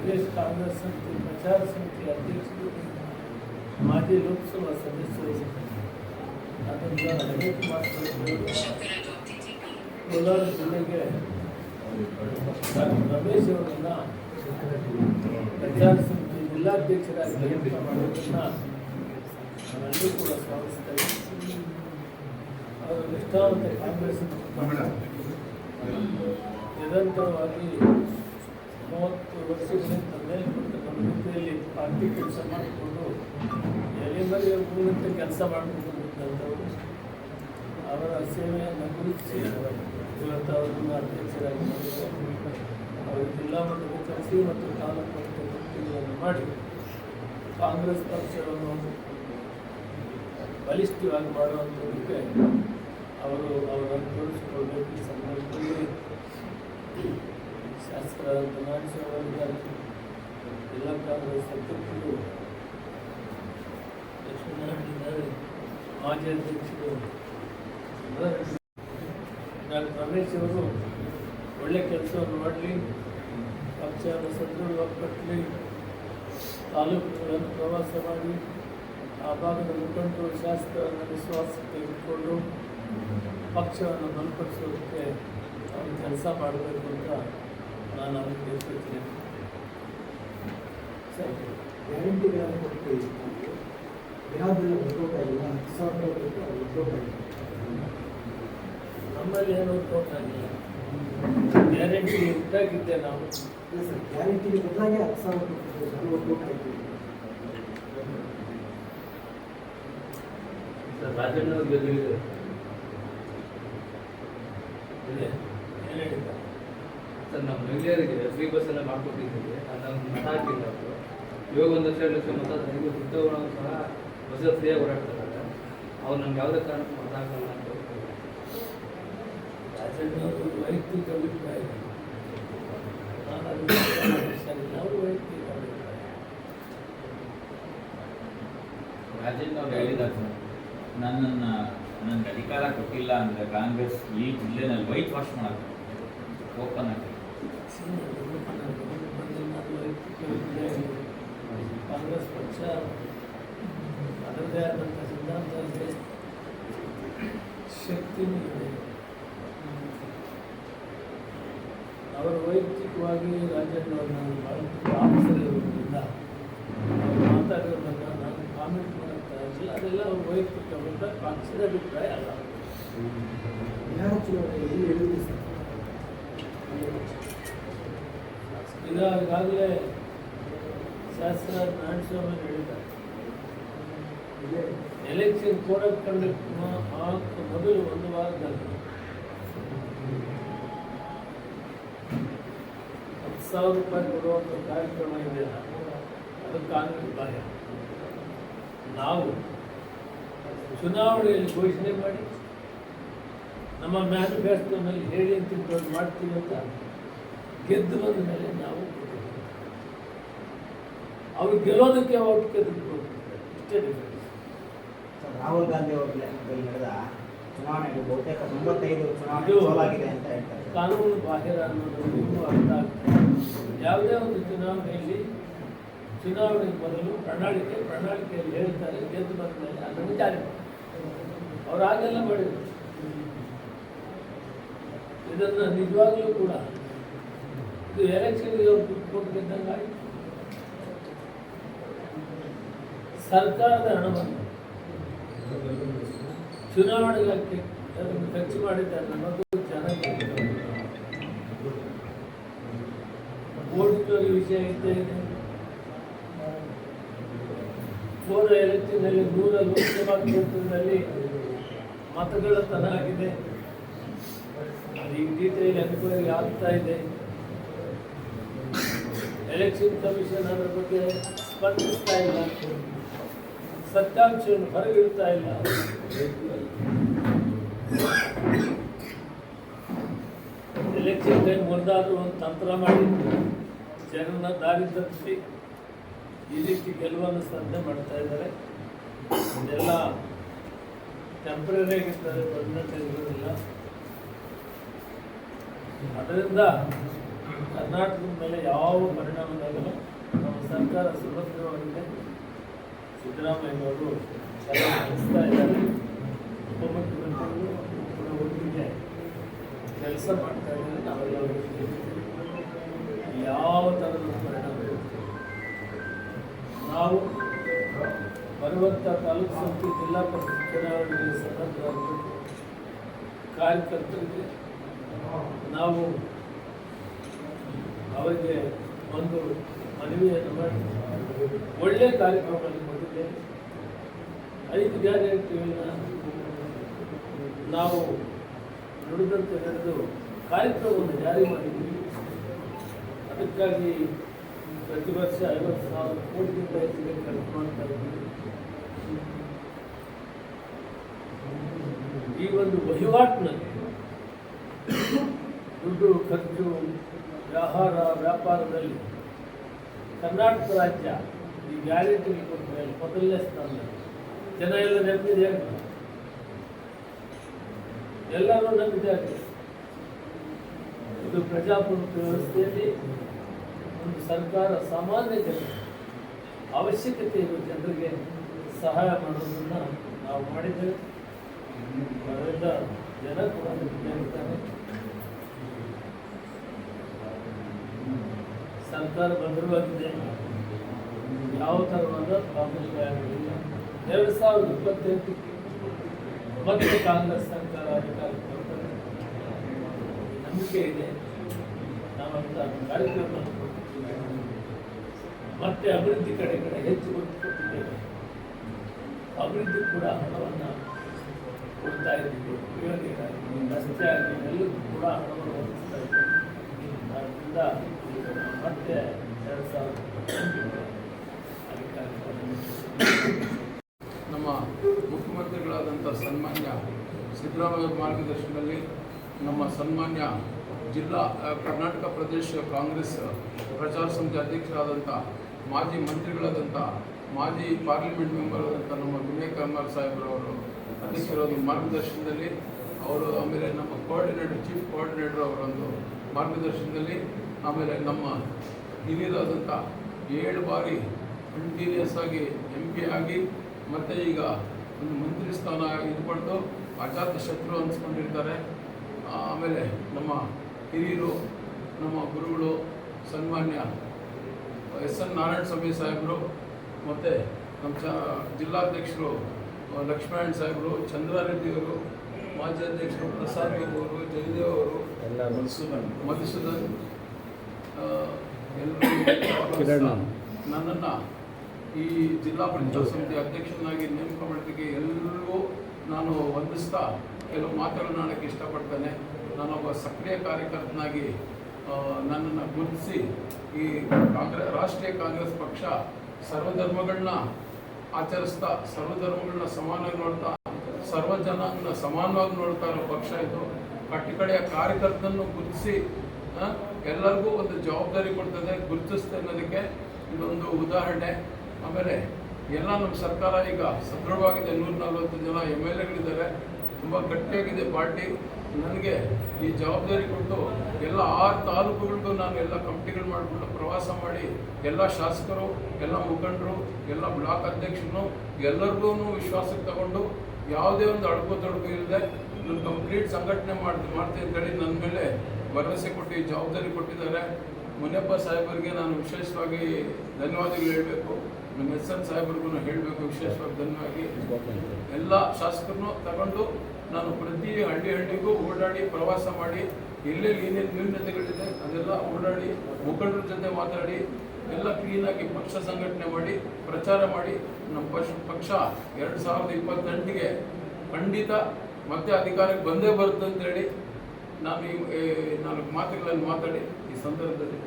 ಪ್ರದೇಶ ಕಾಂಗ್ರೆಸ್ ಸಮಿತಿ ಪ್ರಚಾರ ಸಮಿತಿ ಅಧ್ಯಕ್ಷರು ಮಾಜಿ ಲೋಕಸಭಾ ಸದಸ್ಯರು ಅದರಿಂದ ಅವರು ಕೋಲಾರ ಜಿಲ್ಲೆಗೆ ರಮೇಶ್ ಅವರನ್ನ ಪ್ರಚಾರ ಸಮಿತಿ ಜಿಲ್ಲಾಧ್ಯಕ್ಷರಾಗಿ ನೇಮಕ ಮಾಡೋದನ್ನ ನಾವೆಲ್ಲರೂ ಕೂಡ ಸ್ವಾಗತಿಸ್ತೇವೆ ಅವರು ನಿಷ್ಠಾವಂತ ಕಾಂಗ್ರೆಸ್ ನಿರಂತರವಾಗಿ ಮೂವತ್ತು ವರ್ಷಗಳಿಂದ ಮೇಲ್ಪಟ್ಟ ನಮ್ಮ ಜೊತೆಯಲ್ಲಿ ಪಾರ್ಟಿ ಕೆಲಸ ಮಾಡಿಕೊಂಡು ಎಲ್ಲಿಂದಲೇ ಮೂಲಕ ಕೆಲಸ ಮಾಡಿಕೊಂಡು ಬಂದಂಥವರು. ಅವರ ಸೇವೆಯನ್ನು ಗುರುತಿಸಿ ಇವತ್ತು ಅವರನ್ನು ಅಧ್ಯಕ್ಷರಾಗಿ ಅವರು ಜಿಲ್ಲಾ ಮಟ್ಟದ ಕಲಸಿ ಮತ್ತು ತಾಲೂಕು ಮಟ್ಟದ ಮಾಡಿ ಕಾಂಗ್ರೆಸ್ ಪಕ್ಷವನ್ನು ಬಲಿಷ್ಠವಾಗಿ ಮಾಡುವಂಥದಕ್ಕೆ ಅವರು ಅವರನ್ನು ತೋರಿಸಿಕೊಳ್ಬೇಕು ಈ ಸಂದರ್ಭದಲ್ಲಿ. ಶಾಸಕರಾದಂಥ ನಾರಾಯಣಸ್ವಾಮಿಗಳಿದ್ದಾರೆ ಜಿಲ್ಲಾ ಕಾಂಗ್ರೆಸ್ ಅಧ್ಯಕ್ಷರು ಲಕ್ಷ್ಮೀನಾರಾಯಣಿದ್ದಾರೆ ಮಾಜಿ ಅಧ್ಯಕ್ಷರು ಡಾಕ್ಟರ್ ರಮೇಶ್ ಅವರು ಒಳ್ಳೆ ಕೆಲಸವನ್ನು ಮಾಡಲಿ ಪಕ್ಷವನ್ನು ಸದೃಢವಾಗಿ ತಾಲೂಕುಗಳನ್ನು ಪ್ರವಾಸ ಮಾಡಿ ಆ ಭಾಗದ ಮುಖಂಡರು ಶಾಸಕರನ್ನು ವಿಶ್ವಾಸಕ್ಕೆ ತೆಗೆದುಕೊಂಡು ಪಕ್ಷವನ್ನು ಬಲಪಡಿಸೋದಕ್ಕೆ ಅವರು ಕೆಲಸ ಮಾಡಬೇಕು ಅಂತ ನಾನು ಅವರಿಗೆ ಸರ್. ಗ್ಯಾರಂಟಿ ಗ್ಯಾರಂಟಿಗಳನ್ನು ಕೊಟ್ಟು ಯಾವ್ದೆಲ್ಲ ಒಕ್ಕೂಟ ಇಲ್ಲ ಸಾವಿರ ಒಕ್ಕೂಟ ಇಲ್ಲ ನಮ್ಮಲ್ಲಿ ಏನು ತೋಟ ಆಗಿಲ್ಲ. ಗ್ಯಾರಂಟಿ ಇದ್ದಾಗಿದ್ದೆ ನಾವು. ಸರ್ ಗ್ಯಾರಂಟಿ ಬದಲಾಗಿ ಹತ್ತು ಸಾವಿರ ಕೊಟ್ಟು ಅದು ಒಕ್ಕೂಟ ರಾಜಣ್ಣ ಗೆದ್ದಿದೆ. ಸರ್ ನಮ್ಮ ಮಹಿಳೆಯರಿಗೆ ಫ್ರೀ ಬಸ್ ಎಲ್ಲ ಮಾಡ್ಕೊಟ್ಟಿದ್ದೀವಿ. ಅದನ್ನು ಮತ ಹಾಕಿಲ್ಲ ಅವರು. ಇವಾಗ ಒಂದು ಲಕ್ಷ ಎರಡು ಲಕ್ಷ ಮತ ನನಗೆ ವೃದ್ಧಗಳು ಸಹ ಬಸ್ಸಲ್ಲಿ ಫ್ರೀಯಾಗಿ ಓಡಾಡ್ತಾರೆ ಅವ್ರು ನಮ್ಗೆ ಯಾವುದೇ ಕಾರಣಕ್ಕೂ ಮತ ಹಾಕಲ್ಲ ಅಂತ ವೈಯಕ್ತಿಕ ಅಭಿಪ್ರಾಯ. ರಾಜೇಂದ್ರ ಅವ್ರು ಹೇಳಿದ್ದಾರೆ ಸರ್ ನನ್ನನ್ನು ನನಗೆ ಅಧಿಕಾರ ಕೊಟ್ಟಿಲ್ಲ ಅಂದರೆ ಕಾಂಗ್ರೆಸ್ ಈ ಜಿಲ್ಲೆನಲ್ಲಿ ವೈಟ್ ವಾಶ್ ಮಾಡ್ತಾರೆ ಓಪನ್ ಆಗಿ ಬಂದು ಕಾಂಗ್ರೆಸ್ ಪಕ್ಷ ಅದರದೇ ಆದಂಥ ಸಿದ್ಧಾಂತ ಇದೆ ಶಕ್ತಿನೂ ಇದೆ ಅವರು ವೈಯಕ್ತಿಕವಾಗಿ ರಾಜಣ್ಣ ನಾನು ಭಾಳ ಆಫೀಸಲ್ಲಿರೋದ್ರಿಂದ ಅವ್ರು ಮಾತಾಡಿರೋದನ್ನ ನಾನು ಕಾಮೆಂಟ್ ಮಾಡ್ತಾ ಇರಲಿಲ್ಲ ಅದೆಲ್ಲ ಅವ್ರ ವೈಯಕ್ತಿಕ ಅಭಿಪ್ರಾಯ ಪಕ್ಷದ ಅಭಿಪ್ರಾಯ ಅಲ್ಲ ಯಾವ ಹೇಳಿದ್ರು ಸರ್ ಈಗ ಈಗಾಗಲೇ ಶಾಸಕ ನಾರಾಯಣಸ್ವಾಮಿ ಹೇಳಿದ್ದಾರೆ. ಎಲೆಕ್ಷನ್ ಕೋಡ್ ಆಫ್ ಕಂಡಕ್ಟ್ ಮೊದಲು ಒಂದು ವಾರದಲ್ಲಿ. ಹತ್ತು ಸಾವಿರ ರೂಪಾಯಿ ಕೊಡುವಂಥ ಕಾರ್ಯಕ್ರಮ ಇದೆ. ಅದು ಕಾಂಗ್ರೆಸ್ ನಾವು ಚುನಾವಣೆಯಲ್ಲಿ ಘೋಷಣೆ ಮಾಡಿ ನಮ್ಮ ಮ್ಯಾನಿಫೆಸ್ಟೋನಲ್ಲಿ ಹೇಳಿ ಅಂತ ಮಾಡ್ತೀವಿ ಅಂತ ಗೆದ್ದು ಬಂದ ಮೇಲೆ ನಾವು. ಅವ್ರು ಗೆಲ್ಲೋದಕ್ಕೆ ದುಡ್ಡು ಇಷ್ಟೇ ಡಿಫರೆನ್ಸ್ ರಾಹುಲ್ ಗಾಂಧಿ ಅವರು ನಡೆದ ಚುನಾವಣೆಗೆ ಬಹುತೇಕ ತೊಂಬತ್ತೈದು ಚುನಾವಣೆ ಸೋಲಾಗಿದೆ ಅಂತ ಹೇಳ್ತಾರೆ. ಕಾನೂನು ಬಾಹಿರ ಅನ್ನೋದು ಅರ್ಥ ಆಗ್ತದೆ ಯಾವುದೇ ಒಂದು ಚುನಾವಣೆಯಲ್ಲಿ ಚುನಾವಣೆಗೆ ಬದಲು ಪ್ರಣಾಳಿಕೆ ಪ್ರಣಾಳಿಕೆಯಲ್ಲಿ ಹೇಳ್ತಾರೆ ಗೆದ್ದು ಬಂದ ಮೇಲೆ ಅದನ್ನು ಜಾರಿ ಅವ್ರು ಹಾಗೆಲ್ಲ ಮಾಡಿದರು. ಇದನ್ನು ನಿಜವಾಗಲೂ ಕೂಡ ಸರ್ಕಾರದ ಹಣವನ್ನು ಚುನಾವಣೆಗಾಗಿ ಖರ್ಚು ಮಾಡಿದ್ದಾರೆ ನಮಗೂ ಚೆನ್ನಾಗಿ ವೋಟ್ ವಿಷಯ ಇದ್ದೇ ಇದೆ. ಎಲೆಕ್ಷನ್ನಲ್ಲಿ ನೂರ ಲೋಕಸಭಾ ಕ್ಷೇತ್ರದಲ್ಲಿ ಮತಗಳ ತನ ಆಗಿದೆ. ಅದು ಈ ಡೀಟೇಲ್ ಎನ್ಕ್ವೈರಿ ಆಗ್ತಾ ಇದೆ. ಎಲೆಕ್ಷನ್ ಕಮಿಷನ್ ಅದರ ಬಗ್ಗೆ ಸ್ಪಂದಿಸ್ತಾ ಇಲ್ಲ. ಸತ್ಯಾಂಶವನ್ನು ಹೊರಗಿಡ್ತಾ ಇಲ್ಲ. ಎಲೆಕ್ಷನ್ ಟೈಮ್ ಒಂದಾದರೂ ಒಂದು ತಂತ್ರ ಮಾಡಿ ಜನನ ದಾರಿ ತಪ್ಪಿಸಿ ಈ ರೀತಿ ಗೆಲುವನ್ನು ಸಾಧನೆ ಮಾಡ್ತಾ ಇದ್ದಾರೆ. ಇದೆಲ್ಲ ಟೆಂಪ್ರರಿ ಆಗಿರ್ತಾರೆ ಪರ್ಮನೆಂಟ್ ಇರೋದಿಲ್ಲ ಅದರಿಂದ ಕರ್ನಾಟಕದ ಮೇಲೆ ಯಾವ ಪರಿಣಾಮ ನಮ್ಮ ಸರ್ಕಾರ ಸುಭದ್ರವಾಗಿದೆ. ಸಿದ್ದರಾಮಯ್ಯನವರು ನಡೆಸ್ತಾ ಇದ್ದಾರೆ. ಉಪಮುಖ್ಯಮಂತ್ರಿಗಳು ಕೂಡ ಒಟ್ಟಿಗೆ ಕೆಲಸ ಮಾಡ್ತಾ ಇದ್ದಾರೆ. ನಾವೆಲ್ಲ ಯಾವ ಥರದ ಪರಿಣಾಮ. ನಾವು ಬರುವಂಥ ತಾಲೂಕು ಸಮಿತಿ ಜಿಲ್ಲಾ ಪರಿಷತ್ ಚುನಾವಣೆಗೆ ಸಂಬಂಧವಾಗಿ ಕಾರ್ಯಕರ್ತರಿಗೆ ನಾವು ಅವರಿಗೆ ಒಂದು ಮನವಿಯನ್ನು ಮಾಡಿ. ಒಳ್ಳೆಯ ಕಾರ್ಯಕ್ರಮವನ್ನು ಕೊಟ್ಟಿದ್ದೆ ಐದು ಗ್ಯಾರಂಟಿಗಳನ್ನ ನಾವು ನುಡಿದಂತೆ ನಡೆದು ಕಾರ್ಯಕ್ರಮವನ್ನು ಜಾರಿ ಮಾಡಿದ್ವಿ. ಅದಕ್ಕಾಗಿ ಪ್ರತಿ ವರ್ಷ ಐವತ್ತು ಸಾವಿರ ಕೋಟಿ ಹೆಚ್ಚಿಗೆ ಖರ್ಚು ಮಾಡ್ತಾ ಇದ್ದೀವಿ ಈ ಒಂದು ವಹಿವಾಟಿನಲ್ಲಿ ದುಡ್ಡು ಖರ್ಚು ವ್ಯವಹಾರ ವ್ಯಾಪಾರದಲ್ಲಿ ಕರ್ನಾಟಕ ರಾಜ್ಯ ಈ ಗ್ಯಾರಂಟಿ ಕೊಟ್ಟ ಮೇಲೆ ಮೊದಲನೇ ಸ್ಥಾನದಲ್ಲಿ ಜನ ಎಲ್ಲ ಆಗ್ತದೆ ಎಲ್ಲರೂ ನಂಬಿದ್ದಾರೆ ಇದು ಪ್ರಜಾಪ್ರಭುತ್ವ ವ್ಯವಸ್ಥೆಯಲ್ಲಿ ಒಂದು ಸರ್ಕಾರ ಸಾಮಾನ್ಯ ಜನ ಅವಶ್ಯಕತೆ ಇರುವ ಜನರಿಗೆ ಸಹಾಯ ಮಾಡೋದನ್ನು ನಾವು ಮಾಡಿದ್ದೇವೆ. ಜನ ಕೂಡ ನಂಬಿದ್ದಾರೆ ಸರ್ಕಾರ ಭದ್ರವಾಗಿದೆ ಯಾವ ಥರವಾದ ಕಾಂಗ್ರೆಸ್ ಎರಡು ಸಾವಿರದ ಇಪ್ಪತ್ತೆಂಟಕ್ಕೆ ಮತ್ತೆ ಕಾಂಗ್ರೆಸ್ ಸರ್ಕಾರ ಅಧಿಕಾರಕ್ಕೆ ಬರ್ತದೆ ನಂಬಿಕೆ ಇದೆ. ನಾವಂತ ಕಾರ್ಯಕ್ರಮ ಮತ್ತೆ ಅಭಿವೃದ್ಧಿ ಕಡೆ ಕಡೆ ಹೆಚ್ಚು ಒತ್ತು ಕೊಟ್ಟಿದ್ದೇವೆ. ಅಭಿವೃದ್ಧಿ ಕೂಡ ಹಣವನ್ನು ಕೊಡ್ತಾ ಇದ್ದೀವಿ. ಉಪಯೋಗ ರಸ್ತೆ ಆಗಲಿ ಎಲ್ಲದಕ್ಕೂ ಕೂಡ ಹಣವನ್ನು ಒದಗಿಸ್ತಾ ಇದ್ದೀವಿ. ಆದ್ದರಿಂದ ಮತ್ತೆ ಎರಡು. ನಮ್ಮ ಮುಖ್ಯಮಂತ್ರಿಗಳಾದಂಥ ಸನ್ಮಾನ್ಯ ಸಿದ್ದರಾಮಯ್ಯ ಮಾರ್ಗದರ್ಶನದಲ್ಲಿ ನಮ್ಮ ಸನ್ಮಾನ್ಯ ಜಿಲ್ಲಾ ಕರ್ನಾಟಕ ಪ್ರದೇಶ ಕಾಂಗ್ರೆಸ್ ಪ್ರಚಾರ ಸಮಿತಿ ಅಧ್ಯಕ್ಷರಾದಂಥ ಮಾಜಿ ಮಂತ್ರಿಗಳಾದಂಥ, ಮಾಜಿ ಪಾರ್ಲಿಮೆಂಟ್ ಮೆಂಬರ್ ಆದಂಥ ನಮ್ಮ ವಿನಯ್ ಕರ್ಮಾರ್ ಸಾಹೇಬ್ರವರು ಅಧ್ಯಕ್ಷರವರು ಮಾರ್ಗದರ್ಶನದಲ್ಲಿ, ಅವರು ಆಮೇಲೆ ನಮ್ಮ ಕೋಆರ್ಡಿನೇಟರ್ ಚೀಫ್ ಕೋಆರ್ಡಿನೇಟರ್ ಅವರೊಂದು ಮಾರ್ಗದರ್ಶನದಲ್ಲಿ ಆಮೇಲೆ ನಮ್ಮ ಹಿರಿಯರಾದಂಥ ಏಳು ಬಾರಿ ಕಂಟಿನ್ಯೂಸ್ ಆಗಿ ಎಂ ಪಿ ಆಗಿ ಮತ್ತು ಈಗ ಒಂದು ಮಂತ್ರಿ ಸ್ಥಾನ ಇದ್ಕೊಂಡು ಅಜಾತ ಶತ್ರು ಅನ್ಸ್ಕೊಂಡಿರ್ತಾರೆ. ಆಮೇಲೆ ನಮ್ಮ ಹಿರಿಯರು ನಮ್ಮ ಗುರುಗಳು ಸನ್ಮಾನ್ಯ ಎಸ್ ಎನ್ ನಾರಾಯಣ ಸ್ವಾಮಿ ಸಾಹೇಬರು ಮತ್ತು ನಮ್ಮ ಚ ಜಿಲ್ಲಾಧ್ಯಕ್ಷರು ಲಕ್ಷ್ಮಣ ಸಾಹೇಬರು ಚಂದ್ರಾರೆಡ್ಡಿಯವರು ಮಾಜಿ ಅಧ್ಯಕ್ಷರು ಪ್ರಸಾದ್ ಅವರು ಜಯದೇವ್ ಅವರು ಮಧುಸೂದನ್. ಆ, ಎಲ್ಲರೂ ನನ್ನನ್ನು ಈ ಜಿಲ್ಲಾ ಪಂಚಾಯತ್ ಸಮಿತಿ ಅಧ್ಯಕ್ಷನಾಗಿ ನೇಮಕ ಮಾಡೋದಕ್ಕೆ ಎಲ್ಲರಿಗೂ ನಾನು ವಂದಿಸ್ತಾ ಕೆಲವು ಮಾತುಗಳನ್ನು ಆಡೋಕ್ಕೆ ಇಷ್ಟಪಡ್ತೇನೆ. ನಾನೊಬ್ಬ ಸಕ್ರಿಯ ಕಾರ್ಯಕರ್ತನಾಗಿ ನನ್ನನ್ನು ಗುರುತಿಸಿ ಈ ಕಾಂಗ್ರೆಸ್ ರಾಷ್ಟ್ರೀಯ ಕಾಂಗ್ರೆಸ್ ಪಕ್ಷ ಸರ್ವಧರ್ಮಗಳನ್ನ ಆಚರಿಸ್ತಾ ಸರ್ವಧರ್ಮಗಳನ್ನ ಸಮಾನವಾಗಿ ನೋಡ್ತಾ ಸರ್ವ ಜನಾಂಗನ ಸಮಾನವಾಗಿ ನೋಡ್ತಾ ಇರೋ ಪಕ್ಷ ಇದು. ಕಟ್ಟಕಡೆಯ ಕಾರ್ಯಕರ್ತನನ್ನು ಗುರುತಿಸಿ ಎಲ್ಲರಿಗೂ ಒಂದು ಜವಾಬ್ದಾರಿ ಕೊಡ್ತದೆ ಗುರುತಿಸ್ತೆ ಅನ್ನೋದಕ್ಕೆ ಇದೊಂದು ಉದಾಹರಣೆ. ಆಮೇಲೆ ಎಲ್ಲ ನಮ್ಮ ಸರ್ಕಾರ ಈಗ ಸದೃಢವಾಗಿದೆ. ನೂರ ನಲ್ವತ್ತು ಜನ ಎಂ ಎಲ್ ಎಗಳಿದ್ದಾರೆ. ತುಂಬ ಗಟ್ಟಿಯಾಗಿದೆ ಪಾರ್ಟಿ. ನನಗೆ ಈ ಜವಾಬ್ದಾರಿ ಕೊಟ್ಟು ಎಲ್ಲ ಆರು ತಾಲೂಕುಗಳಿಗೂ ನಾನು ಎಲ್ಲ ಕಮಿಟಿಗಳು ಮಾಡಿಕೊಂಡು ಪ್ರವಾಸ ಮಾಡಿ ಎಲ್ಲ ಶಾಸಕರು, ಎಲ್ಲ ಮುಖಂಡರು, ಎಲ್ಲ ಬ್ಲಾಕ್ ಅಧ್ಯಕ್ಷರು ಎಲ್ಲರಿಗೂ ವಿಶ್ವಾಸಕ್ಕೆ ತಗೊಂಡು ಯಾವುದೇ ಒಂದು ಅಡಕು ತೊಡಕು ಇಲ್ಲದೆ ನಾನು ಕಂಪ್ಲೀಟ್ ಸಂಘಟನೆ ಮಾಡಿ ಮಾಡ್ತೀನಿ ಅಂತೇಳಿ ನನ್ನ ಮೇಲೆ ಭರವಸೆ ಕೊಟ್ಟು ಜವಾಬ್ದಾರಿ ಕೊಟ್ಟಿದ್ದಾರೆ. ಮುನಿಯಪ್ಪ ಸಾಹೇಬರಿಗೆ ನಾನು ವಿಶೇಷವಾಗಿ ಧನ್ಯವಾದಗಳು ಹೇಳಬೇಕು. ನಮ್ಮ ಎಸ್ ಎನ್ ಸಾಹೇಬ್ರಿಗೂ ಹೇಳಬೇಕು ವಿಶೇಷವಾಗಿ ಧನ್ಯವಾಗಿ. ಎಲ್ಲ ಶಾಸಕರನ್ನು ತಗೊಂಡು ನಾನು ಪ್ರತಿ ಹಳ್ಳಿ ಹಳ್ಳಿಗೂ ಓಡಾಡಿ ಪ್ರವಾಸ ಮಾಡಿ, ಎಲ್ಲೆಲ್ಲಿ ಏನೇನು ನ್ಯೂನತೆಗಳಿದೆ ಅದೆಲ್ಲ ಓಡಾಡಿ, ಮುಖಂಡರ ಜೊತೆ ಮಾತಾಡಿ, ಎಲ್ಲ ಕ್ಲೀನಾಗಿ ಪಕ್ಷ ಸಂಘಟನೆ ಮಾಡಿ, ಪ್ರಚಾರ ಮಾಡಿ, ನಮ್ಮ ಪಕ್ಷ ಪಕ್ಷ ಎರಡು ಸಾವಿರದ ಇಪ್ಪತ್ತೆಂಟಿಗೆ ಖಂಡಿತ ಮತ್ತೆ ಅಧಿಕಾರಕ್ಕೆ ಬಂದೇ ಬರುತ್ತೆ ಅಂತೇಳಿ ನಾನು ನಾಲ್ಕು ಮಾತುಗಳನ್ನು ಮಾತಾಡಿ ಈ ಸಂದರ್ಭದಲ್ಲಿ.